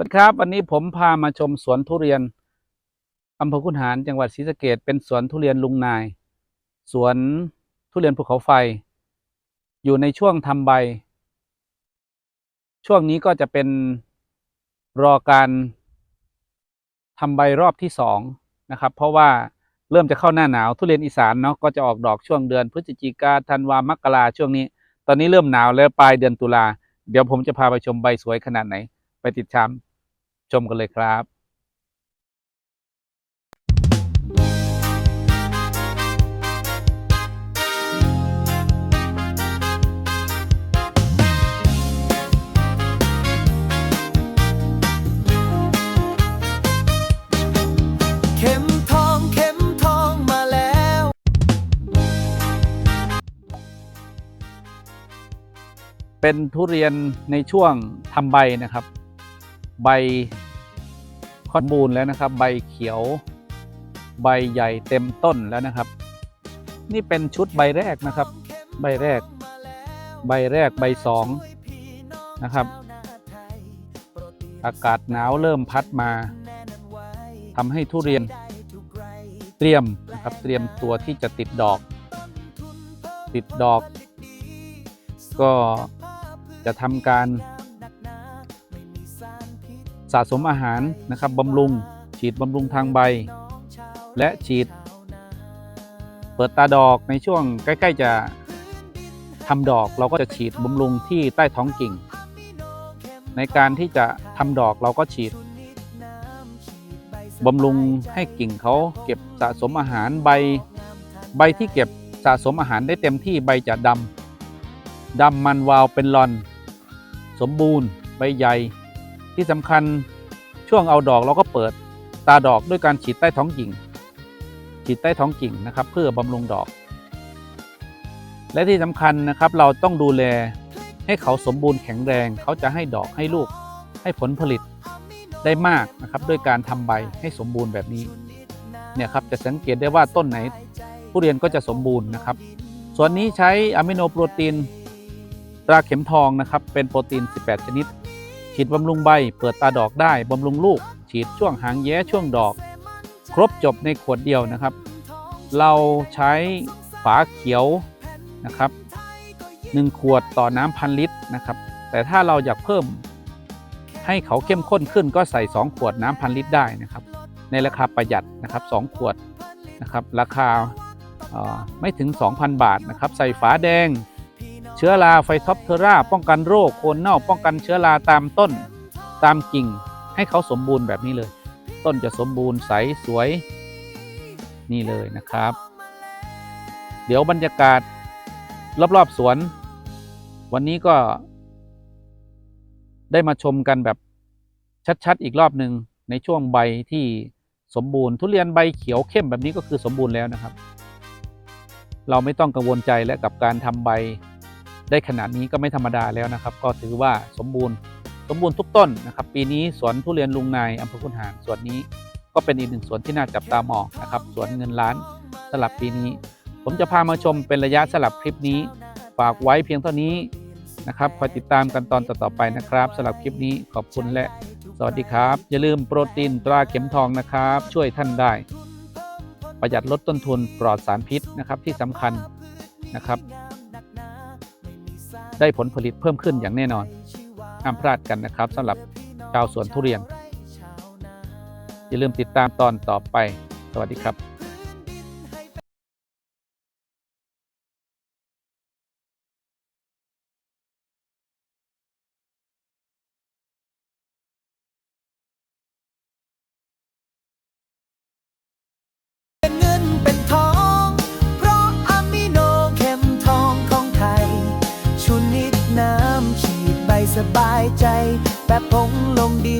วัสดีครับวันนี้ผมพามาชมสวนทุเรียนอำเภอคุนหารจังหวัดศรีสะเกษเป็นสวนทุเรียนลุงนาย สวนทุเรียนภูเขาไฟ อยู่ในช่วงทำใบ ช่วงนี้ก็จะเป็นรอการทำใบรอบที่สองนะครับ เพราะว่าเริ่มจะเข้าหน้าหนาวทุเรียนอีสานเนาะก็จะออกดอกช่วงเดือนพฤศจิกาธันวามกราช่วงนี้ ตอนนี้เริ่มหนาวแล้วปลายเดือนตุลาเดี๋ยวผมจะพาไปชมใบสวยขนาดไหนไปติดตาม ชมกันเลยครับเข็มทองเข็มทองมาแล้วเป็นทุเรียนในช่วงทำใบนะครับ ใบ คอนบูนแล้วนะครับ ใบเขียวใบใหญ่เต็มต้นแล้วนะครับ นี่เป็นชุดใบแรกนะครับ ใบแรก ใบแรกใบสองนะครับ อากาศหนาวเริ่มพัดมาทำให้ทุเรียนเตรียมนะครับเตรียมตัวที่จะติดดอก ติดดอก ก็จะทำการ สะสมอาหารนะครับบำรุง ฉีดบำรุงทางใบ และฉีด เปิดตาดอกในช่วงใกล้ ๆ จะทำดอกเราก็จะฉีดบำรุงที่ใต้ท้องกิ่ง ในการที่จะทำดอกเราก็ฉีดบำรุงให้กิ่งเขาเก็บสะสมอาหารใบ ใบที่เก็บสะสมอาหารได้เต็มที่ใบจะดำดำมันวาวเป็นลอน สมบูรณ์ใบใหญ่ ที่สำคัญช่วงเอาดอกเราก็เปิดตาดอกด้วยการฉีดใต้ท้องกิ่ง ฉีดใต้ท้องกิ่งนะครับ เพื่อบำรุงดอก และที่สำคัญนะครับเราต้องดูแลให้เขาสมบูรณ์แข็งแรงเขาจะให้ดอกให้ลูกให้ผลผลิตได้มากนะครับด้วยการทำใบให้สมบูรณ์แบบนี้เนี่ยครับจะสังเกตได้ว่าต้นไหนทุเรียนก็จะสมบูรณ์นะครับ ส่วนนี้ใช้อะมิโนโปรตีนตราเข็มทองนะครับเป็นโปรตีน 18 ชนิด ฉีดบำรุงใบ เปิดตาดอกได้บำรุงลูก ฉีดช่วงหางแย้ช่วงดอก ครบจบในขวดเดียวนะครับ เราใช้ฝาเขียวนะครับ1ขวดต่อน้ำพันลิตรนะครับ แต่ถ้าเราอยากเพิ่มให้เขาเข้มข้นขึ้นก็ใส่ 2 ขวดน้ำพันลิตรได้นะครับ ในราคาประหยัดนะครับ 2 ขวดนะครับ ราคาไม่ถึง 2,000 บาทนะครับ ใส่ฝาแดง เชื้อราไฟท็อปเทอร่าป้องกันโรคโคนเน่าป้องกันเชื้อราตามต้นตามกิ่งให้เขาสมบูรณ์แบบนี้เลย ต้นจะสมบูรณ์ใสสวยนี่เลยนะครับ เดี๋ยวบรรยากาศรอบๆสวน วันนี้ก็ ได้มาชมกันแบบชัดๆอีกรอบหนึ่งในช่วงใบที่สมบูรณ์ ทุเรียนใบเขียวเข้มแบบนี้ก็คือสมบูรณ์แล้วนะครับ เราไม่ต้องกังวลใจและกับการทำใบ ได้ขนาดนี้ก็ไม่ธรรมดาแล้วนะครับ ก็ถือว่าสมบูรณ์สมบูรณ์ทุกต้นนะครับ ปีนี้สวนทุเรียนลุงนายอำเภอคุนหารสวนนี้ก็เป็นอีกหนึ่งสวนที่น่าจับตามองนะครับสวนเงินล้านสลับปีนี้ ผมจะพามาชมเป็นระยะสลับคลิปนี้ ฝากไว้เพียงเท่านี้นะครับคอยติดตามกันตอนต่อๆไปนะครับสำหรับคลิปนี้ขอบคุณและ สวัสดีครับ อย่าลืมโปรตีนตราเข็มทองนะครับ ช่วยท่านได้ ประหยัดลดต้นทุนปลอดสารพิษนะครับที่สำคัญนะครับ ได้ผลผลิตเพิ่มขึ้นอย่างแน่นอนห้ามพลาดกันนะครับสำหรับชาวสวนทุเรียน อย่าลืมติดตามตอนต่อไป สวัสดีครับ สบายใจแบบผงลงดิน